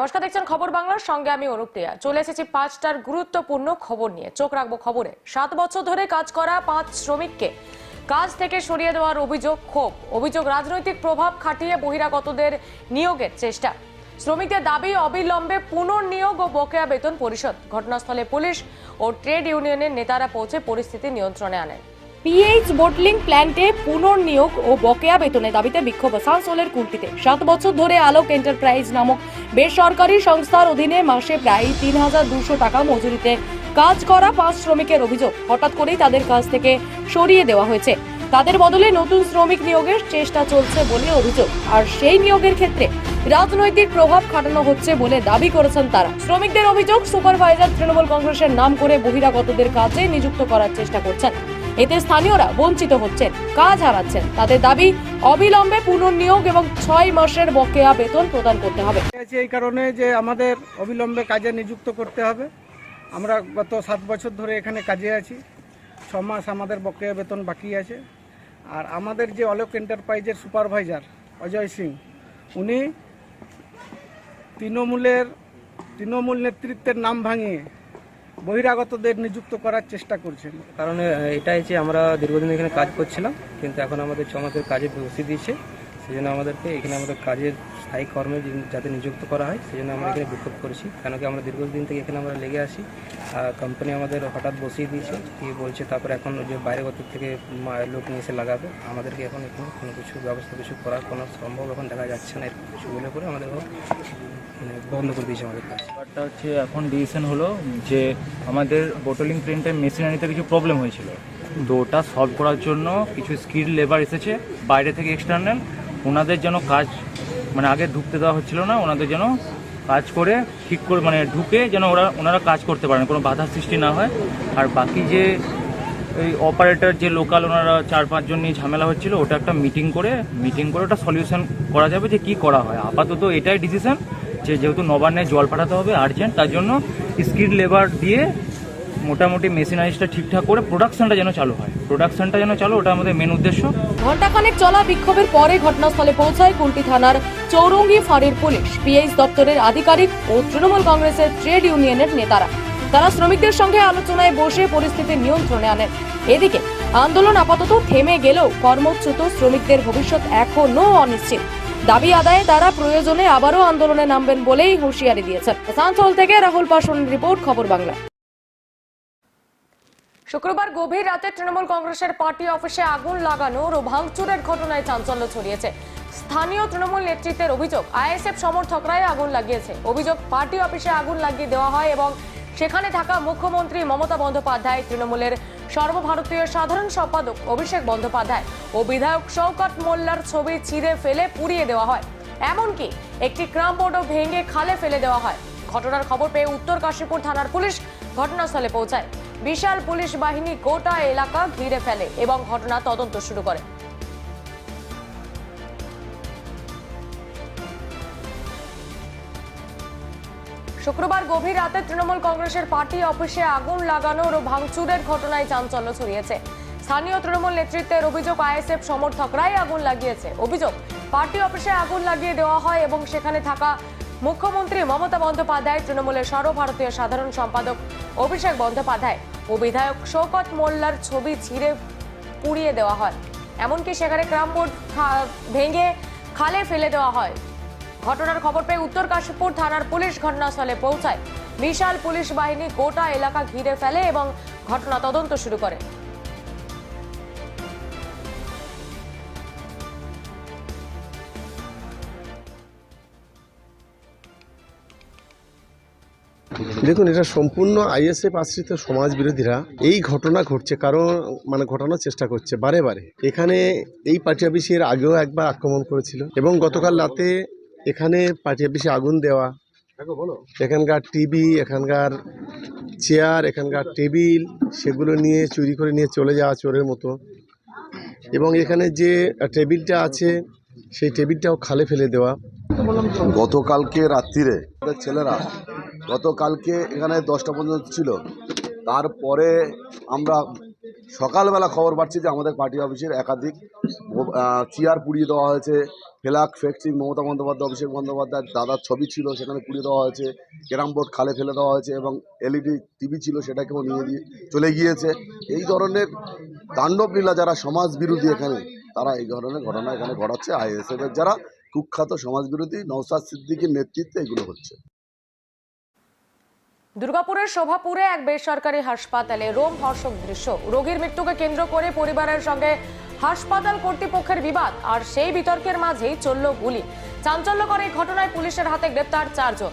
নমস্কার, দেখছেন খবর বাংলার সঙ্গে আমি অনুপ্রিয়া চলে এসেছি পাঁচটার গুরুত্বপূর্ণ খবর নিয়ে। চোখ রাখব খবরে। সাত বছর ধরে কাজ করা পাঁচ শ্রমিককে কাজ থেকে সরিয়ে দেওয়ার অভিযোগ ক্ষোভ। অভিযোগ রাজনৈতিক প্রভাব খাটিয়ে বহিরাগতদের নিয়োগের চেষ্টা। শ্রমিকদের দাবি অবিলম্বে পুনর্নিয়োগ ও বকেয়া বেতন পরিষদ ঘটনাস্থলে পুলিশ ও ট্রেড ইউনিয়নের নেতারা পৌঁছে পরিস্থিতি নিয়ন্ত্রণে আনেন। পিএইচ বোটলিং প্ল্যান্টে পুনর্নিয়োগ ও বকেয়া বেতনের দাবিতে বিক্ষোভ আসানসোলের কুলটিতে। সাত বছর ধরে আলোক এন্টারপ্রাইজ নামক বেসরকারি সংস্থার অধীনে মাসে প্রায় তিন হাজার দুশো টাকা মজুরিতে কাজ করা পাঁচ শ্রমিকের অভিযোগ। হঠাৎ করেই তাদের কাছ থেকে সরিয়ে দেওয়া হয়েছে। তাদের বদলে নতুন শ্রমিক নিয়োগের চেষ্টা চলছে বলে অভিযোগ। আর সেই নিয়োগের ক্ষেত্রে রাজনৈতিক প্রভাব খাটানো হচ্ছে বলে দাবি করেছেন তারা। শ্রমিকদের অভিযোগ, সুপারভাইজার তৃণমূল কংগ্রেসের নাম করে বহিরাগতদের কাজে নিযুক্ত করার চেষ্টা করছেন। এতে স্থানীয়রা বঞ্চিত হচ্ছেন, কাজ হারাচ্ছেন। তাদের দাবি, অবিলম্বে পুনর্নিয়োগ এবং ছয় মাসের বকেয়া বেতন প্রদান করতে হবে। এই কারণে যে আমাদের অবিলম্বে কাজে নিযুক্ত করতে হবে। আমরা গত সাত বছর ধরে এখানে কাজে আছি। ছ মাস আমাদের বকেয়া বেতন বাকি আছে। আর আমাদের যে অলোক এন্টারপ্রাইজের সুপারভাইজার অজয় সিং, উনি তৃণমূলের, তৃণমূল নেতৃত্বের নাম ভাঙিয়ে বহিরাগতদের নিযুক্ত করার চেষ্টা করছেন। কারণ এটাই যে আমরা দীর্ঘদিন এখানে কাজ করছিলাম, কিন্তু এখন আমাদের ছ মাসের কাজে বসিয়ে দিয়েছে। সেই জন্য আমাদেরকে এখানে আমাদের কাজের স্থায়ী কর্মে যাতে নিযুক্ত করা হয় সেই জন্য আমরা এখানে বিক্ষোভ করেছি। কেন কি আমরা দীর্ঘদিন থেকে এখানে আমরা লেগে আসি কোম্পানি আমাদের হঠাৎ বসিয়ে দিয়েছে, দিয়ে বলছে তারপরে এখন যে বাইরে গত থেকে লোক নিয়ে এসে লাগাবে, আমাদেরকে এখন এখানে কোনো কিছু ব্যবস্থা, কিছু করার কোনো সম্ভব এখন দেখা যাচ্ছে না, এরকম কিছু বলে করে আমাদের মানে বন্ধ করে দিয়েছে আমাদের কাজ। ব্যাপারটা হচ্ছে এখন ডিসিশন হলো যে আমাদের বোটলিং প্রিন্টের মেশিনারিতে কিছু প্রবলেম হয়েছিল। তো ওটা সলভ করার জন্য কিছু স্কিল লেবার এসেছে, বাইরে থেকে এক্সটার্নাল ওনাদের যেন কাজ মানে আগে ঢুকতে দেওয়া হচ্ছিল না, ওনাদের যেন কাজ করে ঠিক করে মানে ঢুকে যেন ওরা, ওনারা কাজ করতে পারেন, কোনো বাধা সৃষ্টি না হয়। আর বাকি যে এই অপারেটর যে লোকাল ওনারা চার পাঁচজন নিয়ে ঝামেলা হচ্ছিল, ওটা একটা মিটিং করে মিটিং করে ওটা সলিউশন করা যাবে যে কি করা হয়। আপাতত এটাই ডিসিশন যে যেহেতু নবান্নে জল পাঠাতে হবে আর্জেন্ট তার জন্য স্কিল লেবার দিয়ে মোটামুটি মেশিনারিজটা ঠিকঠাক করে প্রোডাকশনটা যেন চালু হয়। প্রোডাকশনটা যেন চালু, ওটা আমাদের মেন উদ্দেশ্য। ঘণ্টাখানেক চলা বিক্ষোভের পরে ঘটনাস্থলে পৌঁছায় কুলটি থানার চৌরঙ্গি ফাঁড়ির পুলিশ। পিএইচ দপ্তরের আধিকারিক ও তৃণমূল কংগ্রেসের ট্রেড ইউনিয়নের নেতারা। তারা শ্রমিকদের সঙ্গে আলোচনায় বসে পরিস্থিতি নিয়ন্ত্রণে আনেন। এদিকে আন্দোলন আপাতত থেমে গেলেও কর্মচ্যুত শ্রমিকদের ভবিষ্যৎ এখনও অনিশ্চিত। দাবি আদায়ে তারা প্রয়োজনে আবারও আন্দোলনে নামবেন বলেই হুঁশিয়ারি দিয়েছেন। আসানসোল থেকে রাহুল পাশনের রিপোর্ট, খবর বাংলা। শুক্রবার গভীর রাতে তৃণমূল কংগ্রেসের পার্টি অফিসে আগুন লাগানোর ও ভাঙচুরের ঘটনায় চাঞ্চল্য ছড়িয়েছে। স্থানীয় তৃণমূল নেতৃত্বের অভিযোগ, আইএসএফ সমর্থকরাই আগুন লাগিয়েছে। অভিযোগ, পার্টি অফিসে আগুন লাগিয়ে দেওয়া হয় এবং সেখানে থাকা মুখ্যমন্ত্রী মমতা বন্দ্যোপাধ্যায়, তৃণমূলের সর্বভারতীয় সাধারণ সম্পাদক অভিষেক বন্দ্যোপাধ্যায় ও বিধায়ক শওকত মোল্লার ছবি ছিঁড়ে ফেলে পুড়িয়ে দেওয়া হয়। এমনকি একটি ক্রাম বোর্ডও ভেঙে খালে ফেলে দেওয়া হয়। ঘটনার খবর পেয়ে উত্তর কাশীপুর থানার পুলিশ ঘটনাস্থলে পৌঁছায়। বিশাল পুলিশ বাহিনী গোটা এলাকা ঘিরে ফেলে এবং ঘটনা তদন্ত শুরু করে। শুক্রবার গভীর রাতে তৃণমূল কংগ্রেসের পার্টি অফিসে আগুন লাগানোর ও ভাঙচুরের ঘটনায় চাঞ্চল্য ছড়িয়েছে। স্থানীয় তৃণমূল নেতৃত্বের অভিযোগ, আইএসএফ সমর্থকরাই আগুন লাগিয়েছে। অভিযোগ, পার্টি অফিসে আগুন লাগিয়ে দেওয়া হয় এবং সেখানে থাকা মুখ্যমন্ত্রী মমতা বন্দ্যোপাধ্যায়, তৃণমূলের সর্বভারতীয় সাধারণ সম্পাদক অভিষেক বন্দ্যোপাধ্যায় ও বিধায়ক শওকত মোল্লার ছবি ছিঁড়ে পুড়িয়ে দেওয়া হয়। এমনকি সেখানে ক্রাম বোর্ড ভেঙে খালে ফেলে দেওয়া হয়। ঘটনার খবর পেয়ে উত্তর কাশীপুর থানার পুলিশ ঘটনাস্থলে পৌঁছায়। বিশাল পুলিশ বাহিনী গোটা এলাকা ঘিরে ফেলে এবং ঘটনা তদন্ত শুরু করে। দেখুন এটা সম্পূর্ণ আইএসএফ আশ্রিত সমাজ বিরোধীরা এই ঘটনা ঘটছে কারণ মানে ঘটানোর চেষ্টা করছে বারে বারে। এখানে এই পার্টি অফিসের আগেও একবার আক্রমণ করেছিল এবং গতকাল রাতে এখানে পার্টি অফিসে আগুন দেওয়া এখানকার টিভি এখানকার চেয়ার এখানকার টেবিল সেগুলো নিয়ে চুরি করে নিয়ে চলে যাওয়া চোরের মতো। এবং এখানে যে টেবিলটা আছে সেই টেবিলটাও খালে ফেলে দেওয়া। গতকালকে রাত্রিরে আমাদের ছেলেরা গতকালকে এখানে দশটা পর্যন্ত ছিল। তারপরে আমরা সকালবেলা খবর পাচ্ছি যে আমাদের পার্টি অফিসের একাধিক চেয়ার পুড়িয়ে দেওয়া হয়েছে। ফ্ল্যাগ ফেক্সিং মমতা বন্দ্যোপাধ্যায়, অভিষেক বন্দ্যোপাধ্যায়ের দাদার ছবি ছিল, সেখানে পুড়িয়ে দেওয়া হয়েছে। ক্যারাম বোর্ড খালে ফেলে দেওয়া হয়েছে এবং এলইডি টিভি ছিল, সেটাকেও নিয়ে দিয়ে চলে গিয়েছে। এই ধরনের তাণ্ডব লীলা যারা সমাজ বিরোধী এখানে, তারা এই ধরনের ঘটনা এখানে ঘটাচ্ছে। আইএসএফের যারা কুখ্যাত সমাজ বিরোধী নৌসাদ সিদ্দিকীর নেতৃত্বে এগুলো হচ্ছে। দুর্গাপুরের শোভাপুরে এক বেসরকারি হাসপাতালে রোম হর্ষক দৃশ্য। রোগীর মৃত্যুকে কেন্দ্র করে পরিবারের সঙ্গে হাসপাতাল কর্তৃপক্ষের বিবাদ, আর সেই বিতর্কের মাঝেই চলল গুলি। চাঞ্চল্যকর এই ঘটনায় পুলিশের হাতে গ্রেপ্তার চারজন।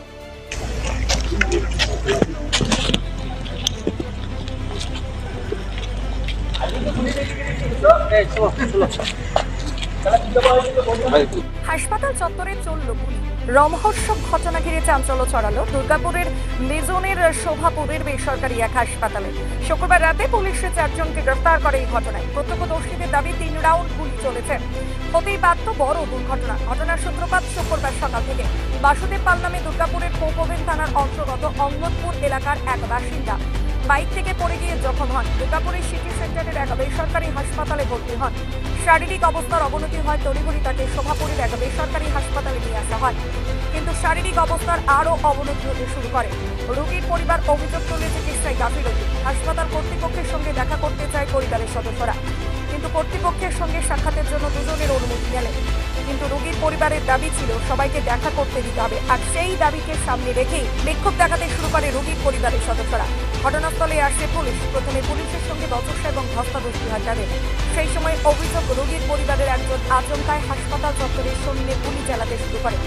হাসপাতাল চত্বরে চলল গুলি। রমহর্ষক ঘটনা ঘিরে চাঞ্চল্য ছড়ালো। দুর্গাপুরের মেজনের শোভাপুরের বেসরকারি এক হাসপাতালে। শুক্রবার রাতে পুলিশের চারজনকে গ্রেফতার করে এই ঘটনায়। প্রত্যক্ষদর্শীদের দাবি, তিন রাউন্ড গুলি চলেছে। হতেই বাধ্য বড় দুর্ঘটনা। ঘটনার সূত্রপাত শুক্রবার সকাল থেকে। বাসুদেব পাল নামে দুর্গাপুরের কোপোভেন থানার অন্তর্গত অঙ্গনপুর এলাকার এক বাসিন্দা। বাইক থেকে পড়ে গিয়ে জখম হন। দুর্গাপুরের সিটি সেন্টারের এক বেসরকারি হাসপাতালে ভর্তি হন। শারীরিক অবস্থার অবনতি হয় তড়িঘড়ি তাকে শোভাপুরের এক বেসরকারি হাসপাতালে নিয়ে আসা হয়। কিন্তু শারীরিক অবস্থার আরও অবনতি হতে শুরু করে। রোগীর পরিবার অভিযোগ তুলে চিকিৎসায় গাফিলতি হাসপাতাল কর্তৃপক্ষের সঙ্গে দেখা করতে চায় পরিবারের সদস্যরা। কিন্তু কর্তৃপক্ষের সঙ্গে সাক্ষাতের জন্য দুজনের অনুমতি গেলেন কিন্তু রোগীর পরিবারের দাবি ছিল সবাইকে দেখা করতে দিতে হবে। আর সেই দাবিকে সামনে রেখেই বিক্ষোভ দেখাতে শুরু করে রোগীর পরিবারের সদস্যরা। ঘটনাস্থলে আসে পুলিশ। প্রথমে পুলিশের সঙ্গে বচসা এবং ধস্তাধস্তি হয় তাদের সেই সময় অভিযোগ, রোগীর পরিবারের একজন আচমকায় হাসপাতাল চত্বরের সামনে গুলি চালাতে শুরু করে।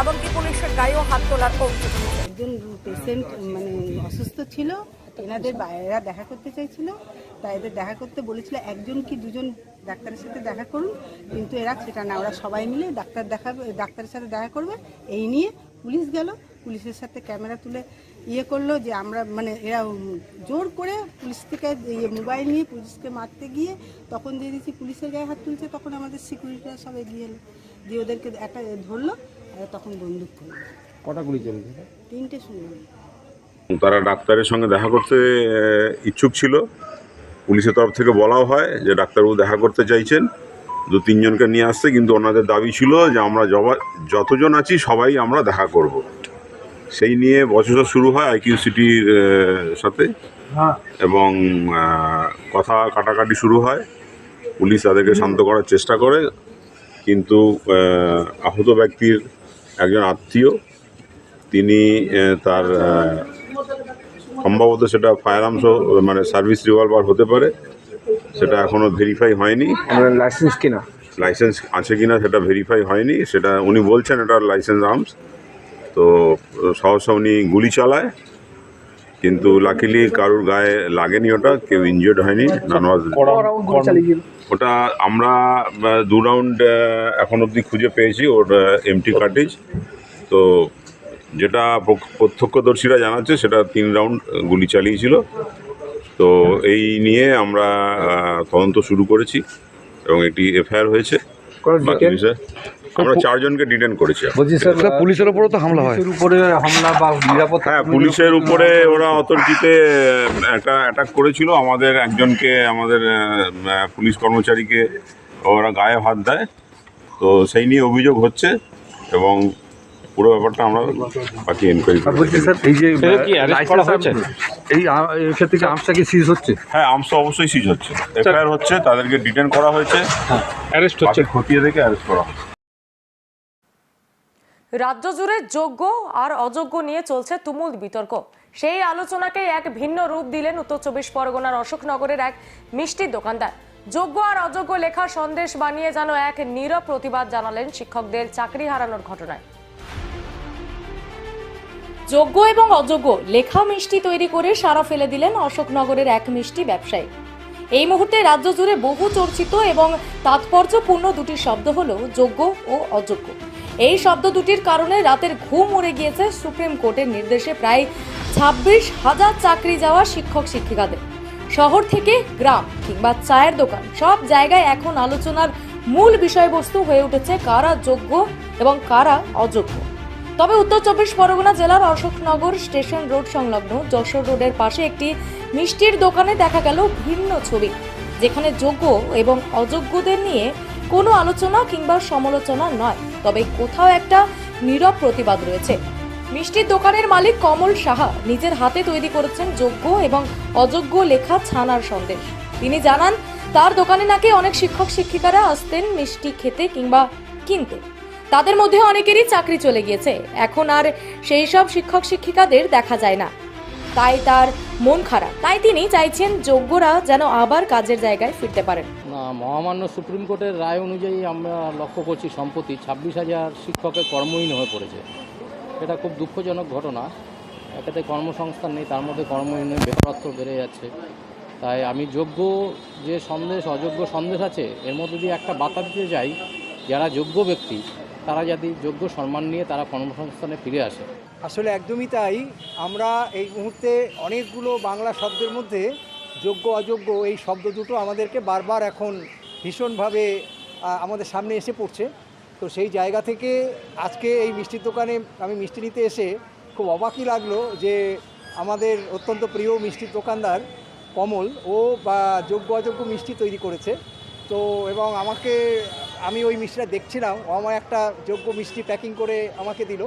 এমনকি পুলিশের গায়েও হাত তোলার অভিযোগ একজন পেশেন্ট মানে অসুস্থ ছিল। এনাদের বাইরেরা দেখা করতে চাইছিল তাই এদের দেখা করতে বলেছিল একজন কি দুজন ডাক্তারের সাথে দেখা করুন? কিন্তু এরা সেটা না ওরা সবাই মিলে ডাক্তার দেখাবে ডাক্তারের সাথে দেখা করবে। এই নিয়ে পুলিশ গেল পুলিশের সাথে ক্যামেরা তুলে ইয়ে করল যে আমরা মানে এরা জোর করে পুলিশ থেকে ইয়ে মোবাইল নিয়ে পুলিশকে মারতে গিয়ে তখন দিয়ে দিচ্ছি পুলিশের গায়ে হাত তুলছে তখন আমাদের সিকিউরিটিরা সব এগিয়ে এলো। দিয়ে ওদেরকে একটা ধরলো আর তখন বন্দুক করল কটা গুলি চলেছে তিনটে শুনলাম তারা ডাক্তারের সঙ্গে দেখা করতে ইচ্ছুক ছিল। পুলিশের তরফ থেকে বলাও হয় যে ডাক্তারবাবু দেখা করতে চাইছেন। দু তিনজনকে নিয়ে আসতে কিন্তু ওনাদের দাবি ছিল যে আমরা যতজন আছি সবাই আমরা দেখা করব। সেই নিয়ে বছর শুরু হয় আইকিউ সিটির সাথে। এবং কথা কাটাকাটি শুরু হয়। পুলিশ তাদেরকে শান্ত করার চেষ্টা করে। কিন্তু আহত ব্যক্তির একজন আত্মীয় তিনি তার সম্ভবত সেটা ফায়ার আর্মস মানে সার্ভিস রিভলভার হতে পারে। সেটা এখনও ভেরিফাই হয়নি। লাইসেন্স কিনা? লাইসেন্স আছে কিনা সেটা ভেরিফাই হয়নি। সেটা উনি বলছেন এটা লাইসেন্স আর্মস তো সহসা উনি গুলি চালায়। কিন্তু লাকিলি কারুর গায়ে লাগেনি ওটা কেউ ইনজিওর্ড হয়নি নান ওটা আমরা দু রাউন্ড এখন অবধি খুঁজে পেয়েছি ওর এমটি কার্টেজ তো যেটা প্রত্যক্ষদর্শীরা জানাচ্ছে সেটা তিন রাউন্ড গুলি চালিয়েছিল। তো এই নিয়ে আমরা তদন্ত শুরু করেছি এবং একটি এফআইআর হয়েছে। বাকি বিষয় আমরা চারজনকে ডিটেন করেছি পুলিশের উপরে তো হামলা হয়। উপরে হামলা বা নিরাপত্তা হ্যাঁ পুলিশের উপরে ওরা অথরিটিতে একটা অ্যাটাক করেছিল। আমাদের একজনকে আমাদের পুলিশ কর্মচারীকে ওরা গায়ে হাত দেয়। তো সেই নিয়ে অভিযোগ হচ্ছে এবং পুরো ব্যাপারটা আমরা বাকি এনকোয়ারি বলছি স্যার এই যে এই ক্ষেত্রে কি আমসটা কি সিজ হচ্ছে? হ্যাঁ আর্মস তো অবশ্যই সিজ হচ্ছে। এফআইআর হচ্ছে তাদেরকে ডিটেন করা হয়েছে। অ্যারেস্ট বাকি খতিয়ে দেখে অ্যারেস্ট করা রাজ্য জুড়ে যোগ্য আর অযোগ্য নিয়ে চলছে তুমুল বিতর্ক। সেই আলোচনাকে এক ভিন্ন রূপ দিলেন উত্তর চব্বিশ পরগনার অশোকনগরের এক মিষ্টির দোকানদার। যোগ্য আর অযোগ্য লেখা সন্দেশ বানিয়ে যেন এক নীরব প্রতিবাদ জানালেন শিক্ষকদের চাকরি হারানোর ঘটনায়। যোগ্য এবং অযোগ্য লেখা মিষ্টি তৈরি করে সারা ফেলে দিলেন অশোকনগরের এক মিষ্টি ব্যবসায়ী। এই মুহূর্তে রাজ্য জুড়ে বহু চর্চিত এবং তাৎপর্যপূর্ণ দুটি শব্দ হলো যোগ্য ও অযোগ্য। এই শব্দ দুটির কারণে রাতের ঘুম উড়ে গিয়েছে সুপ্রিম কোর্টের নির্দেশে প্রায় ছাব্বিশ হাজার চাকরি যাওয়া শিক্ষক শিক্ষিকাদের। শহর থেকে গ্রাম কিংবা চায়ের দোকান সব জায়গায় এখন আলোচনার মূল বিষয়বস্তু হয়ে উঠেছে কারা যোগ্য এবং কারা অযোগ্য। তবে উত্তর চব্বিশ পরগনা জেলার অশোকনগর স্টেশন রোড সংলগ্ন যশোর রোডের পাশে একটি মিষ্টির দোকানে দেখা গেল ভিন্ন ছবি, যেখানে যোগ্য এবং অযোগ্যদের নিয়ে কোনো আলোচনা কিংবা সমালোচনা নয়, তবে কোথাও একটা নীরব প্রতিবাদ রয়েছে। মিষ্টির দোকানের মালিক কমল সাহা নিজের হাতে তৈরি করেছেন যোগ্য এবং অযোগ্য লেখা ছানার সন্দেশ। তিনি জানান, তার দোকানে নাকি অনেক শিক্ষক শিক্ষিকারা আসতেন মিষ্টি খেতে কিংবা কিনতে। তাদের মধ্যে অনেকেরই চাকরি চলে গিয়েছে। এখন আর সেই সব শিক্ষক শিক্ষিকাদের দেখা যায় না। তাই তার মন খারাপ। তাই তিনি চাইছেন যোগ্যরা যেন আবার কাজের জায়গায় ফিরতে পারেন। মহামান্য সুপ্রিম কোর্টের রায় অনুযায়ী আমরা লক্ষ্য করছি সম্প্রতি ছাব্বিশ হাজার শিক্ষকের কর্মহীন হয়ে পড়েছে। এটা খুব দুঃখজনক ঘটনা। একাতে কর্মসংস্থান নেই, তার মধ্যে কর্মহীনের বেকারত্ব বেড়ে যাচ্ছে। তাই আমি যোগ্য যে সন্দেশ, অযোগ্য সন্দেশ আছে, এর মধ্যে দিয়ে একটা বার্তা দিতে চাই, যারা যোগ্য ব্যক্তি তারা যদি যোগ্য সম্মান নিয়ে তারা কর্মসংস্থানে ফিরে আসে। আসলে একদমই তাই। আমরা এই মুহূর্তে অনেকগুলো বাংলা শব্দের মধ্যে যোগ্য, অযোগ্য এই শব্দ দুটো আমাদেরকে বারবার এখন ভীষণভাবে আমাদের সামনে এসে পড়ছে। তো সেই জায়গা থেকে আজকে এই মিষ্টির দোকানে আমি মিষ্টি নিতে এসে খুব অবাকই লাগল যে আমাদের অত্যন্ত প্রিয় মিষ্টির দোকানদার কমল, ও, বা, যোগ্য, অযোগ্য মিষ্টি তৈরি করেছে। তো, এবং আমাকে আমি ওই মিষ্টিটা দেখছিলাম, ও আমার একটা যোগ্য মিষ্টি প্যাকিং করে আমাকে দিল।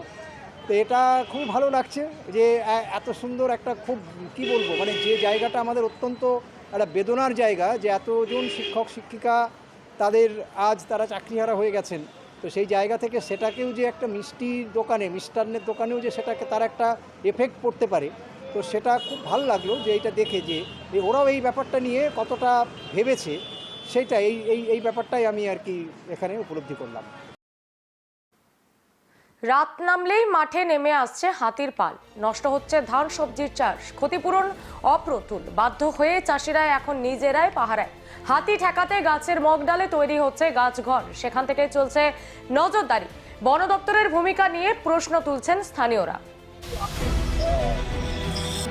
তো এটা খুব ভালো লাগছে যে এত সুন্দর একটা খুব, কি বলব মানে যে জায়গাটা আমাদের অত্যন্ত একটা বেদনার জায়গা, যে এতজন শিক্ষক, শিক্ষিকা তাদের আজ তারা চাকরিহারা হয়ে গেছেন। তো সেই জায়গা থেকে সেটাকেও যে একটা মিষ্টির দোকানে, মিষ্টান্নের দোকানেও যে সেটাকে তার একটা এফেক্ট পড়তে পারে। তো সেটা খুব ভালো লাগল যে এইটা দেখে যে ওরাও এই ব্যাপারটা নিয়ে কতটা ভেবেছে। সেটা এই এই এই ব্যাপারটাই আমি আর কি এখানে উপলব্ধি করলাম। রাত নামলেই মাঠে নেমে আসছে হাতির পাল। নষ্ট হচ্ছে ধান, সবজির চাষ। ক্ষতিপূরণ অপ্রতুল। বাধ্য হয়ে চাষিরা এখন নিজেরাই পাহারায়। হাতি ঠেকাতে গাছের মগডালে তৈরি হচ্ছে গাছঘর। সেখান থেকে চলছে নজরদারি। বন দপ্তরের ভূমিকা নিয়ে প্রশ্ন তুলছেন স্থানীয়রা।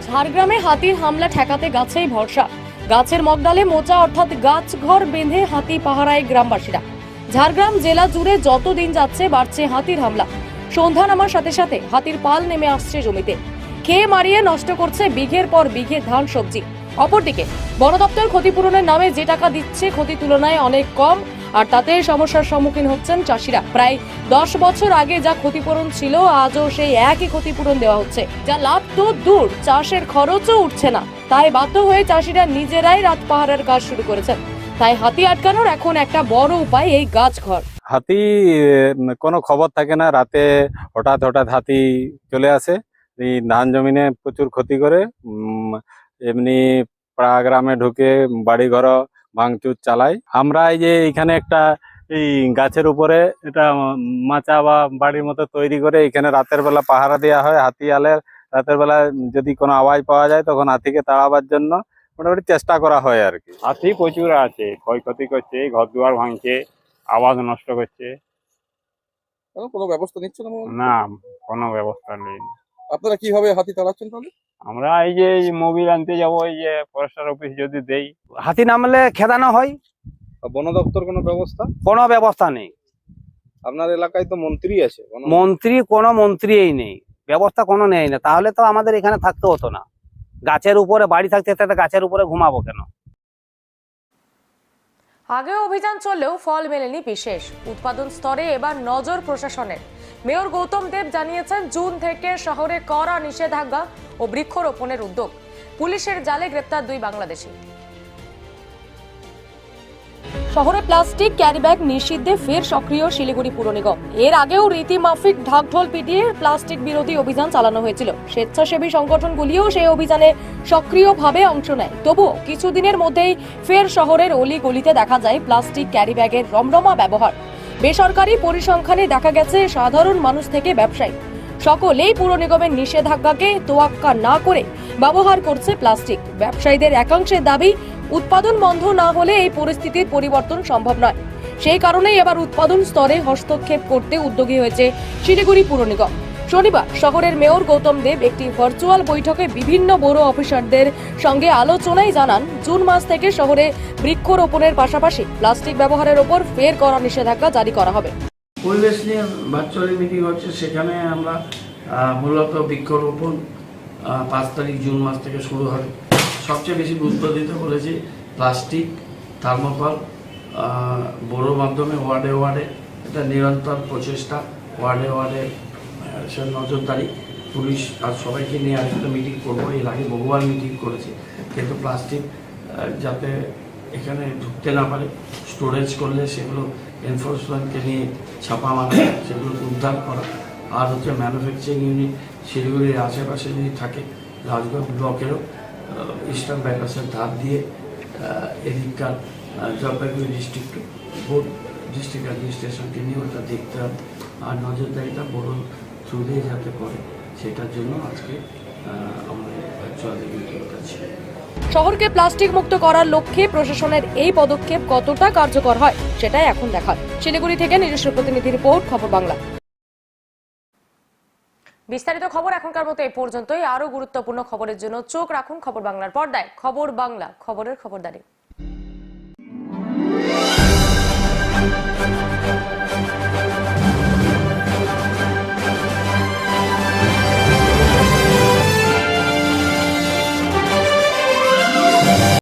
ঝাড়গ্রামে হাতির হামলা, ঠেকাতে গাছেই ভরসা। গাছের মগডালে মোচা অর্থাৎ গাছ ঘর বেঁধে হাতি পাহারায় গ্রামবাসীরা। ঝাড়গ্রাম জেলা জুড়ে যত দিন যাচ্ছে, বাড়ছে হাতির হামলা। সন্ধ্যা নামার সাথে সাথে হাতির পাল নেমে আসছে জমিতে। খেয়ে মারিয়ে নষ্ট করছে বিঘের পর বিঘে ধান সবজি। অপরদিকে বন দপ্তর ক্ষতিপূরণের নামে যে টাকা দিচ্ছে ক্ষতি তুলনায় অনেক কম। আর তাতে সমস্যার সম্মুখীন হচ্ছেন চাষিরা। প্রায় দশ বছর আগে যা ক্ষতিপূরণ ছিল, আজও সেই একই ক্ষতিপূরণ দেওয়া হচ্ছে। যা লাভ তো দূর, চাষের খরচও উঠছে না। তাই বাধ্য হয়ে চাষিরা নিজেরাই রাত পাহারার কাজ শুরু করেছেন। তাই হাতি আটকানোর এখন একটা বড় উপায় এই গাছ ঘর হাতি কোনো খবর থাকে না, রাতে হঠাৎ হঠাৎ হাতি চলে আসে। এই ধান জমিনে প্রচুর ক্ষতি করে এমনি পাড়া গ্রামে ঢুকে বাড়ি ঘর ভাঙচুর চালায়। আমরা এই যে এখানে একটা এই গাছের উপরে এটা মাচা বা বাড়ির মতো তৈরি করে এখানে রাতের বেলা পাহারা দেওয়া হয় হাতি আলের রাতের বেলা যদি কোনো আওয়াজ পাওয়া যায় তখন হাতিকে তাড়াবার জন্য মোটামুটি চেষ্টা করা হয় আর কি। হাতি প্রচুর আছে ক্ষয়ক্ষতি করছে ঘর দুয়ার ভাঙছে আওয়াজ নষ্ট করছে। কোনো ব্যবস্থা নিচ্ছে না? না কোনো ব্যবস্থা নেই। আপনারা কীভাবে হাতি চালাচ্ছেন তাহলে? আমরা এই যে মোবিল আনতে যাব এই যে ফরেস্টার অফিস যদি দেই। হাতি নামলে খেদানো হয়। বন দপ্তর কোনো ব্যবস্থা? কোনো ব্যবস্থা নেই। আপনার এলাকায় তো মন্ত্রী আছে মন্ত্রী কোনো মন্ত্রীই নেই। ব্যবস্থা কোনো নেই না। তাহলে তো আমাদের এখানে থাকতে হতো না। গাছের উপরে বাড়ি থাকতে থাকতে গাছের উপরে ঘুমাবো কেন? আগে অভিযান চললেও ফল মেলেনি বিশেষ। উৎপাদন স্তরে এবার নজর প্রশাসনের। মেয়র গৌতম দেব জানিয়েছেন, জুন থেকে শহরে কড়া নিষেধাজ্ঞা ও বৃক্ষরোপণের উদ্যোগ। পুলিশের জালে গ্রেপ্তার দুই বাংলাদেশি। শহরে প্লাস্টিক ক্যারিব্যাগ নিষিদ্ধে ফের সক্রিয় শিলিগুড়ি পুর নিগম। এর আগেও রীতিমাফিক ঢাকঢোল পিটিয়ে প্লাস্টিক বিরোধী অভিযান চালানো হয়েছিল। স্বেচ্ছাসেবী সংগঠনগুলিও সেই অভিযানে সক্রিয়ভাবে অংশ নেয়। তবুও কিছুদিনের মধ্যেই ফের শহরের অলি গলিতে দেখা যায় প্লাস্টিক ক্যারিব্যাগের রমরমা ব্যবহার। বেসরকারি পরিসংখ্যানে দেখা গেছে, সাধারণ মানুষ থেকে ব্যবসায়ী সকলেই পুর নিগমের নিষেধাজ্ঞাকে তোয়াক্কা না করে ব্যবহার করছে প্লাস্টিক। ব্যবসায়ীদের একাংশের দাবি, উৎপাদন বন্ধ না হলে এই পরিস্থিতির পরিবর্তন সম্ভব নয়। সেই কারণেই এবার উৎপাদন স্তরে হস্তক্ষেপ করতে উদ্যোগী হয়েছে শিলিগুড়ি পুর নিগম। শনিবার শহরের মেয়র গৌতম দেব একটি ভার্চুয়াল বৈঠকে বিভিন্ন বড় অফিসারদের সঙ্গে আলোচনায় জানান, জুন মাস থেকে শহরে বৃক্ষরোপণের পাশাপাশি প্লাস্টিক ব্যবহারের ওপর ফের করা নিষেধাজ্ঞা জারি করা হবে। পরিবেশ নিয়ে ভার্চুয়ালি মিটিং হচ্ছে। সেখানে আমরা মূলত বৃক্ষরোপণ পাঁচ তারিখ জুন মাস থেকে শুরু হবে। সবচেয়ে বেশি গুরুত্ব দিতে বলেছি প্লাস্টিক, থার্মোকল বড় মাধ্যমে ওয়ার্ডে ওয়ার্ডে। এটা নিরন্তর প্রচেষ্টা, ওয়ার্ডে ওয়ার্ডে নজরদারি পুলিশ আর সবাইকে নিয়ে আরেকটা মিটিং করব। এর আগে বহুবার মিটিং করেছে। কিন্তু প্লাস্টিক যাতে এখানে ঢুকতে না পারে স্টোরেজ করলে সেগুলো এনফোর্সমেন্টকে নিয়ে ছাপা মারা, সেগুলো উদ্ধার করা। আর হচ্ছে ম্যানুফ্যাকচারিং ইউনিট শিলিগুড়ির আশেপাশে যদি থাকে রাজগঞ্জ ব্লকেরও ইস্টার্ন বাইপাসের ধার দিয়ে এদিককার জলপাইগুড়ি ডিস্ট্রিক্ট বোর্ড ডিস্ট্রিক্ট অ্যাডমিনিস্ট্রেশনকে নিয়ে ওটা দেখতে হবে। আর নজরদারিটা বড় দিয়ে যাতে করে সেটার জন্য আজকে শহরকে প্লাস্টিক মুক্ত করার লক্ষ্যে প্রশাসনের এই পদক্ষেপ কতটা কার্যকর হয়, সেটাই এখন দেখার। শিলিগুড়ি থেকে নিজস্ব প্রতিনিধি রিপোর্ট, খবর বাংলা। বিস্তারিত খবর এখনকার মতো এই পর্যন্তই। আরও গুরুত্বপূর্ণ খবরের জন্য চোখ রাখুন খবর বাংলার পর্দায়। খবর বাংলা, খবরের খবরদারি।